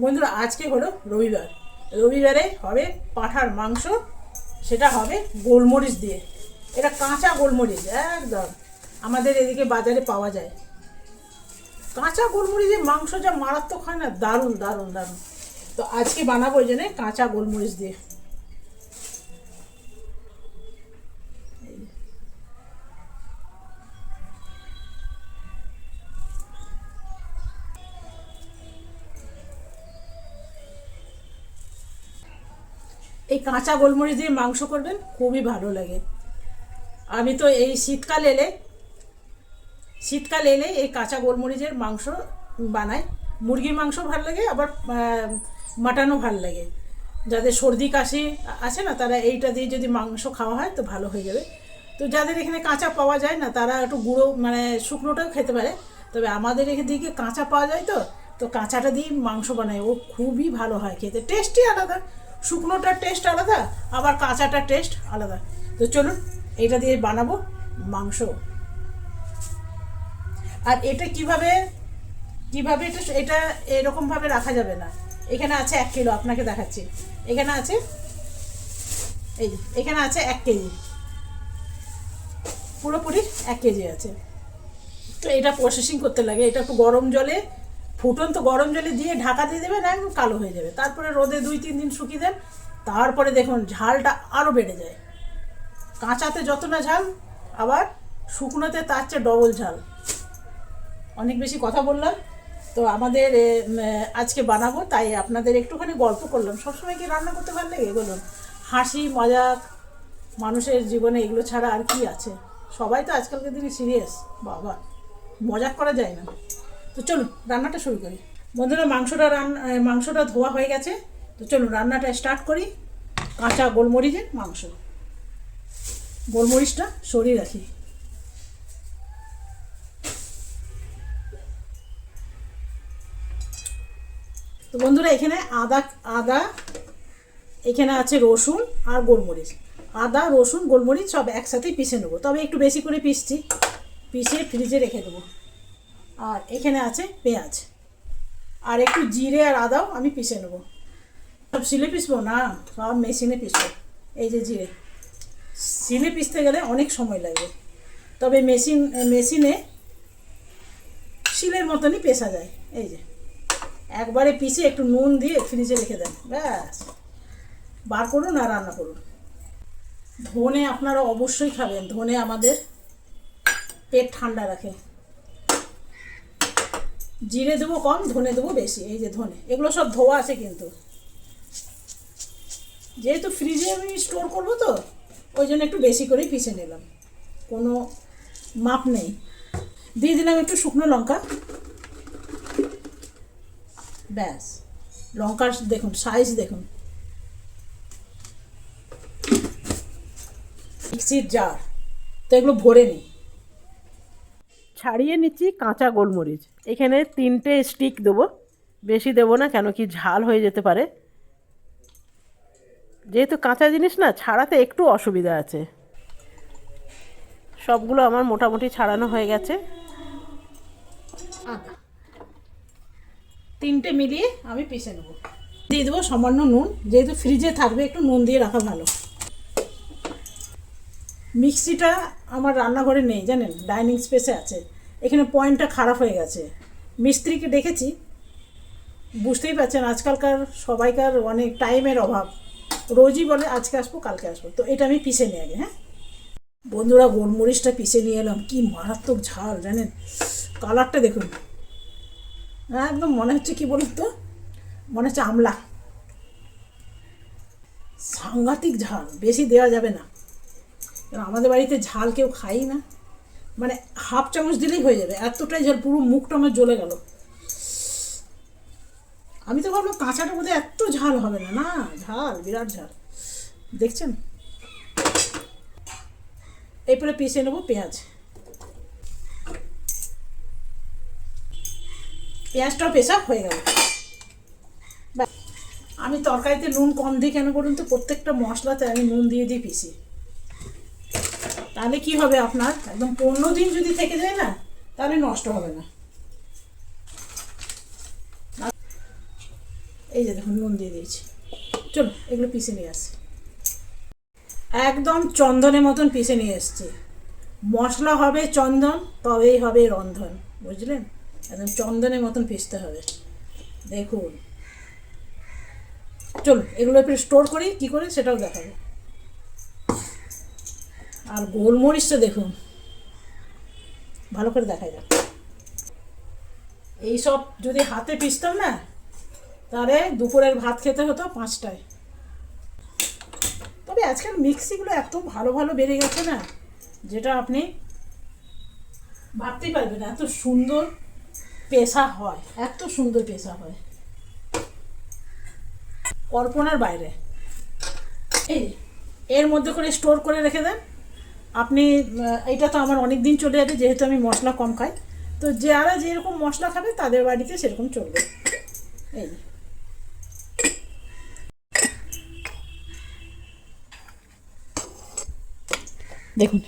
বন্ধুরা, আজকে হলো রবিবার। রবিবারে হবে পাঁঠার মাংস, সেটা হবে গোলমরিচ দিয়ে। এটা কাঁচা গোলমরিচ, একদম। আমাদের এদিকে বাজারে পাওয়া যায়। কাঁচা গোলমরিচের মাংস যা মারাত্মক হয় না? দারুণ দারুণ দারুণ। তো আজকে বানাবো ওই জন্যে কাঁচা গোলমরিচ দিয়ে। এই কাঁচা গোলমরিচ দিয়ে মাংস করবেন, খুবই ভালো লাগে। আমি তো এই শীতকাল এলে শীতকাল এলে এই কাঁচা গোলমরিচের মাংস বানাই। মুরগির মাংস ভালো লাগে, আবার মাটনও ভালো লাগে। যাদের সর্দি কাশি আছে না, তারা এইটা দিয়ে যদি মাংস খাওয়া হয়, তো ভালো হয়ে যাবে। তো যাদের এখানে কাঁচা পাওয়া যায় না, তারা একটু গুঁড়ো মানে শুকনোটাও খেতে পারে। তবে আমাদের এদিকে কাঁচা পাওয়া যায় তো তো কাঁচাটা দিয়ে মাংস বানাই, ও খুবই ভালো হয় খেতে। টেস্টই আলাদা। শুকনোটার টেস্ট আলাদা, আবার কাঁচাটার টেস্ট আলাদা। তো চলুন এটা দিয়ে বানাবো মাংস। আর এটা কীভাবে কীভাবে এটা এটা এরকমভাবে রাখা যাবে না। এখানে আছে এক কিলো, আপনাকে দেখাচ্ছি। এখানে আছে, এই এখানে আছে এক কেজি। পুরোপুরি এক কেজি আছে। তো এটা প্রসেসিং করতে লাগে, এটা একটু গরম জলে ফুটন্ত গরম জলে দিয়ে ঢাকা দিয়ে দেবেন, একদম কালো হয়ে যাবে। তারপরে রোদে দুই, তিন দিন শুকিয়ে দেন। তারপরে দেখুন, ঝালটা আরও বেড়ে যায়। কাঁচাতে যত না ঝাল, আবার শুকনোতে তার চেয়ে ডবল ঝাল। অনেক বেশি কথা বললাম, তো আমাদের আজকে বানাবো, তাই আপনাদের একটুখানি গল্প করলাম। সবসময় কি রান্না করতে ভালো লাগে? বলুন। হাসি, মজাক, মানুষের জীবনে এগুলো ছাড়া আর কি আছে? সবাই তো আজকালকার দিনে সিরিয়াস বাবা। মজাক করা যায় না। তো চলুন, রান্নাটা শুরু করি। বন্ধুরা, মাংসটা রান্না মাংসটা ধোয়া হয়ে গেছে। তো চলুন, রান্নাটা স্টার্ট করি। কাঁচা গোলমরিচের মাংস। গোলমরিচটা সরিয়ে রাখি। তো বন্ধুরা, এখানে আদা আদা, এখানে আছে রসুন আর গোলমরিচ। আদা, রসুন, গোলমরিচ সব একসাথেই পিষে নেব। তবে একটু বেশি করে পিসছি। পিষে ফ্রিজে রেখে দেবো। আর এখানে আছে পেঁয়াজ। আর একটু জিরে আর আদাও আমি পিষে নেব। সব শিলে পিসবো না, সব মেশিনে পিসবো এই যে জিরে। শিলে পিসতে গেলে অনেক সময় লাগবে তবে মেশিন, মেশিনে শিলের মতনই পেশা যায়। এই যে। একবারে পিষে একটু নুন দিয়ে ফ্রিজে রেখে দেন। ব্যাস। বার করুন আর রান্না করুন। ধনে আপনারা অবশ্যই খাবেন। ধনে আমাদের পেট ঠান্ডা রাখে। জিরে দেবো কম, ধনে দেবো বেশি, এই যে ধনে। এগুলো সব ধোয়া আছে কিন্তু। যেহেতু ফ্রিজে আমি স্টোর করব তো, ওই জন্য একটু বেশি করেই পিষে নিলাম। কোনো মাপ নেই। দিয়ে দিলাম একটু শুকনো লঙ্কা। ব্যাস। লঙ্কার দেখুন সাইজ দেখুন। মিক্সির জার তো এগুলো ভরে নিই ছাড়িয়ে নিচ্ছি কাঁচা গোলমরিচ। এখানে তিনটে স্টিক দেবো। বেশি দেবো না, কেন কি ঝাল হয়ে যেতে পারে। যেহেতু কাঁচা জিনিস না, ছাড়াতে একটু অসুবিধা আছে। সবগুলো আমার মোটামুটি ছাড়ানো হয়ে গেছে। তিনটে মিলিয়ে আমি পিষে নেব। দিয়ে দেবো সামান্য নুন। যেহেতু ফ্রিজে থাকবে, একটু নুন দিয়ে রাখা ভালো। মিক্সিটা আমার রান্নাঘরে নেই, জানেন? ডাইনিং স্পেসে আছে। এখানে পয়েন্টটা খারাপ হয়ে গেছে। মিস্ত্রিকে ডেকেছি বুঝতেই পারছেন, আজকালকার সবাইকার অনেক টাইমের অভাব। রোজই বলে, আজকে আসব, কালকে আসব। তো এটা আমি পিষে নিই আগে হ্যাঁ? বন্ধুরা, গোলমরিচটা পিষে নিয়ে এলাম। কি মারাত্মক ঝাল, জানেন? কালারটা দেখুন। হ্যাঁ একদম মনে হচ্ছে কি বলুন তো? মনে হচ্ছে আমলা। সাংঘাতিক ঝাল, বেশি দেওয়া যাবে না। আমাদের বাড়িতে ঝাল কেউ খাই না। মানে হাফ চামচ দিলেই হয়ে যাবে, এতটাই ঝাল, পুরো মুখটা আমার জ্বলে গেল। আমি তো ভাবলাম কাঁচাটা বোধহয় এত ঝাল হবে না না, ঝাল, বিরাট ঝাল। দেখছেন? এরপরে পিষে নেব পেঁয়াজ। পেঁয়াজটাও পেশা হয়ে গেল। আমি তরকারিতে নুন কম দিই কেন বলুন তো? প্রত্যেকটা মশলাতে আমি নুন দিয়ে দিই পিসি তাহলে কি হবে আপনার? একদম পনেরো দিন যদি থেকে যায় না, তাহলে নষ্ট হবে না। এই যে দেখুন, নুন দিয়ে দিয়েছি। চলো এগুলো পিষে নিয়ে আসি। একদম চন্দনের মতন পিষে নিয়ে এসছি। মশলা হবে চন্দন, তবেই হবে রন্ধন, বুঝলেন? একদম চন্দনের মতন পিষতে হবে। দেখুন। চলুন, এগুলো একটু স্টোর করি, কী করে সেটাও দেখাবো। আর গোলমরিচটা দেখুন। ভালো করে দেখা যাক। এইসব যদি হাতে পিসতাম না, তাহলে দুপুরের ভাত খেতে হতো পাঁচটায়। তবে আজকাল মিক্সিগুলো এত ভালো ভালো বেড়ে গেছে না, যেটা আপনি ভাবতেই পারবেন এত সুন্দর পেশা হয়, এত সুন্দর পেশা হয়। কল্পনার বাইরে। এই, এর মধ্যে করে স্টোর করে রেখে দেন। আপনি এটা তো আমার অনেক দিন চলে যাবে, যেহেতু আমি মশলা কম খাই। তো যারা যেরকম মশলা খাবে, তাদের বাড়িতে সেরকম চলবে। এই। দেখুন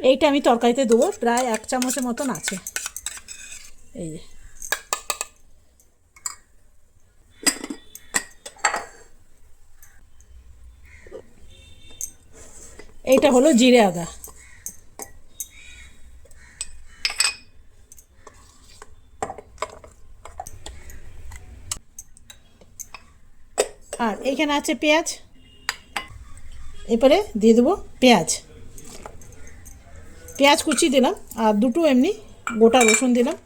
এইটা আমি তরকারিতে দেবো, প্রায় এক চামচের মতন আছে। এই যে। এইটা হলো জিরে আদা। আর এইখানে আছে পেঁয়াজ। এরপরে দিয়ে দেবো পেঁয়াজ। পেঁয়াজ কুচি দিলাম, আর দুটো এমনি গোটা রসুন দিলাম।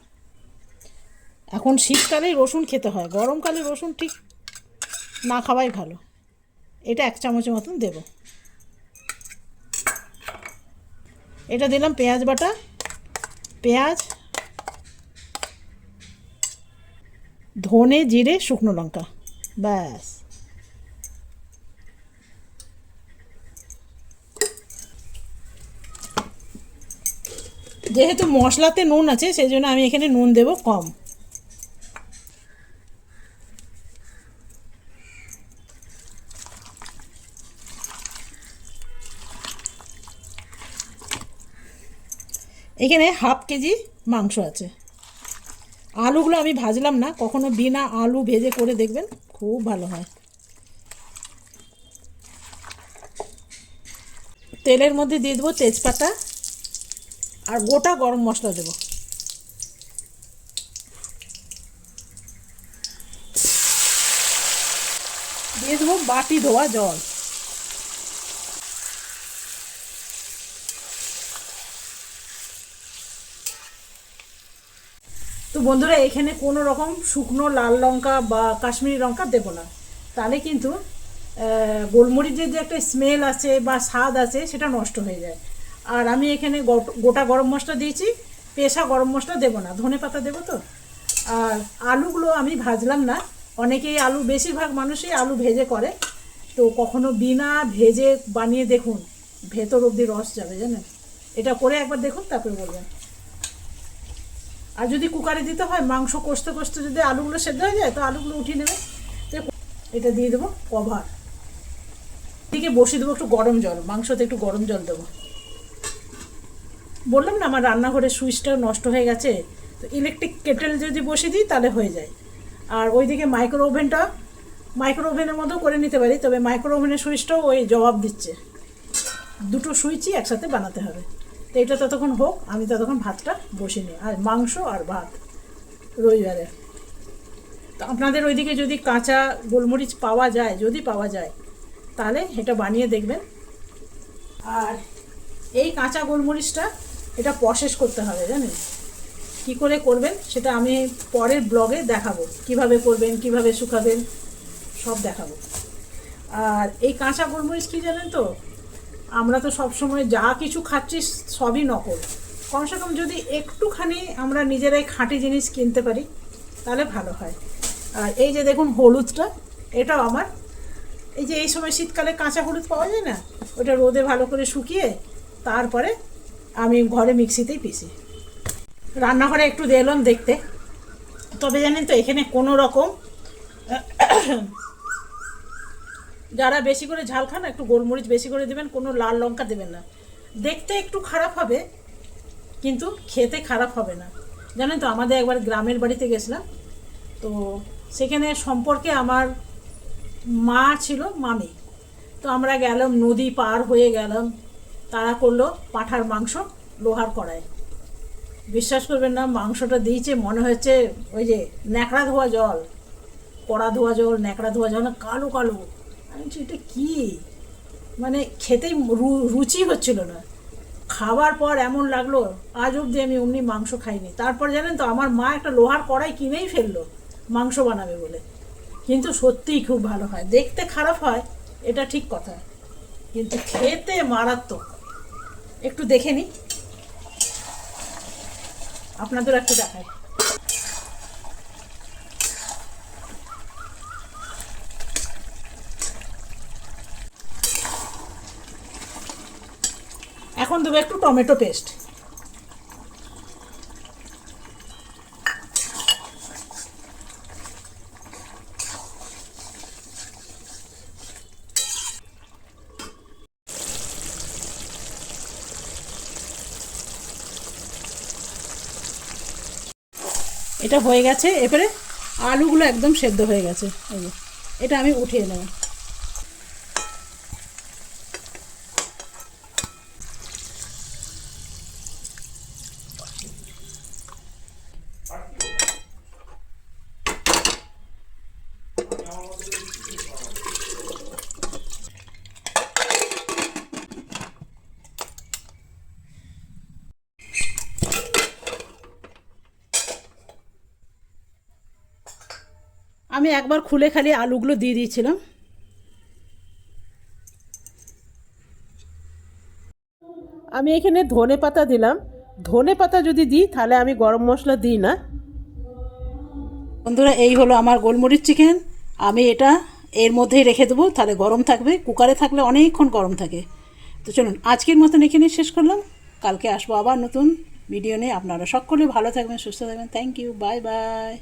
এখন শীতকালে রসুন খেতে হয়, গরমকালে রসুন ঠিক না খাওয়াই ভালো। এটা এক চামচের মতন দেব। এটা দিলাম পেঁয়াজ বাটা। পেঁয়াজ, ধনে, জিরে, শুকনো লঙ্কা। ব্যাস। যেহেতু মশলাতে নুন আছে, সেই জন্য আমি এখানে নুন দেব কম। এখানে হাফ কেজি মাংস আছে। আলুগুলো আমি ভাজলাম না, কখনো বিনা আলু ভেজে করে দেখবেন, খুব ভালো হয়। তেলের মধ্যে দিয়ে দেবো তেজপাতা আর গোটা গরম মশলা দেব। দিয়ে দেবো বাটি ধোয়া জল। বন্ধুরা, এখানে কোনো রকম শুকনো লাল লঙ্কা বা কাশ্মীরি লঙ্কা দেবো না। তাহলে কিন্তু গোলমরিচের যে একটা স্মেল আছে বা স্বাদ আছে, সেটা নষ্ট হয়ে যায়। আর আমি এখানে গট- গোটা গরম মশলা দিয়েছি, পেশা গরম মশলা দেবো না, ধনে পাতা দেবো তো। আর আলুগুলো আমি ভাজলাম না, অনেকেই আলু, বেশিরভাগ মানুষই আলু ভেজে করে। তো কখনো বিনা ভেজে বানিয়ে দেখুন, ভেতর অবধি রস যাবে, জানেন? এটা করে একবার দেখুন, তারপরে বলবেন। আর যদি কুকারে দিতে হয়, মাংস কষতে কষতে যদি আলুগুলো সেদ্ধ হয়ে যায়, তো আলুগুলো উঠিয়ে নেবে। এটা দিয়ে দেবো কভার। এদিকে বসিয়ে দেবো একটু গরম জল, মাংসতে একটু গরম জল দেবো। বললাম না, আমার রান্নাঘরের সুইচটা নষ্ট হয়ে গেছে, তো ইলেকট্রিক কেটেল যদি বসিয়ে দিই, তাহলে হয়ে যায়। আর ওইদিকে মাইক্রো ওভেনটা মাইক্রো ওভেনের মতো করে নিতে পারি, তবে মাইক্রো ওভেনের সুইচটাও ওই জবাব দিচ্ছে। দুটো সুইচই একসাথে বানাতে হবে। তো এটা ততক্ষণ হোক, আমি ততক্ষণ ভাতটা বসিয়ে নিই। আর মাংস আর ভাত রবিবারে। তো আপনাদের ওইদিকে যদি কাঁচা গোলমরিচ পাওয়া যায়, যদি পাওয়া যায়, তাহলে এটা বানিয়ে দেখবেন। আর এই কাঁচা গোলমরিচটা এটা প্রসেস করতে হবে, জানেন? কি করে করবেন সেটা আমি পরের ব্লগে দেখাবো। কীভাবে করবেন, কীভাবে শুকাবেন, সব দেখাবো। আর এই কাঁচা গোলমরিচ কি জানেন তো? আমরা তো সব সময় যা কিছু খাচ্ছি সবই নকল। কমসে কম যদি একটুখানি আমরা নিজেরাই খাঁটি জিনিস কিনতে পারি, তাহলে ভালো হয়। আর এই যে দেখুন হলুদটা, এটাও আমার। এই যে এই সময় শীতকালে কাঁচা হলুদ পাওয়া যায় না? ওটা রোদে ভালো করে শুকিয়ে তারপরে আমি ঘরে মিক্সিতেই পিসি। রান্নাঘরে একটু দিলাম দেখতে। তবে জানেন তো এখানে কোনো রকম যারা বেশি করে ঝাল খান, একটু গোলমরিচ বেশি করে দেবেন, কোনো লাল লঙ্কা দেবেন না। দেখতে একটু খারাপ হবে, কিন্তু খেতে খারাপ হবে না। জানেন তো, আমাদের একবার গ্রামের বাড়িতে গেছিলাম, তো সেখানে সম্পর্কে আমার মা ছিল মামি। তো আমরা গেলাম, নদী পার হয়ে গেলাম। তারা করল পাঁঠার মাংস লোহার কড়ায় বিশ্বাস করবেন না, মাংসটা দিয়েছে, মনে হচ্ছে ওই যে ন্যাকড়া ধোয়া জল, কড়া ধোয়া জল, ন্যাকড়া ধোয়া জল কালো কালো। আমি এটা কী? মানে খেতেই রুচি হচ্ছিল না। খাবার পর এমন লাগল, আজ অবধি আমি অমনি মাংস খাইনি। তারপর জানেন তো, আমার মা একটা লোহার কড়াই কিনেই ফেলল, মাংস বানাবে বলে। কিন্তু সত্যিই খুব ভালো হয়। দেখতে খারাপ হয়, এটা ঠিক কথা। কিন্তু খেতে মারাত্মক। একটু দেখে নিই। আপনাদের একটু দেখাই। এখন দেবো একটু টমেটো পেস্ট। এটা হয়ে গেছে, এবারে আলুগুলো একদম সেদ্ধ হয়ে গেছে। এটা আমি উঠিয়ে নেব। আমি একবার খুলে খালি আলুগুলো দিয়ে দিয়েছিলাম। আমি এখানে ধনে পাতা দিলাম। ধনে পাতা যদি দিই, তাহলে আমি গরম মশলা দিই না। বন্ধুরা, এই হলো আমার গোলমরিচ চিকেন। আমি এটা এর মধ্যেই রেখে দেবো। তাহলে গরম থাকবে। কুকারে থাকলে অনেকক্ষণ গরম থাকে। তো চলুন, আজকের মতন এখানে শেষ করলাম। কালকে আসব আবার নতুন ভিডিও নিয়ে। আপনারা সকলে ভালো থাকবেন, সুস্থ থাকবেন। Thank you bye bye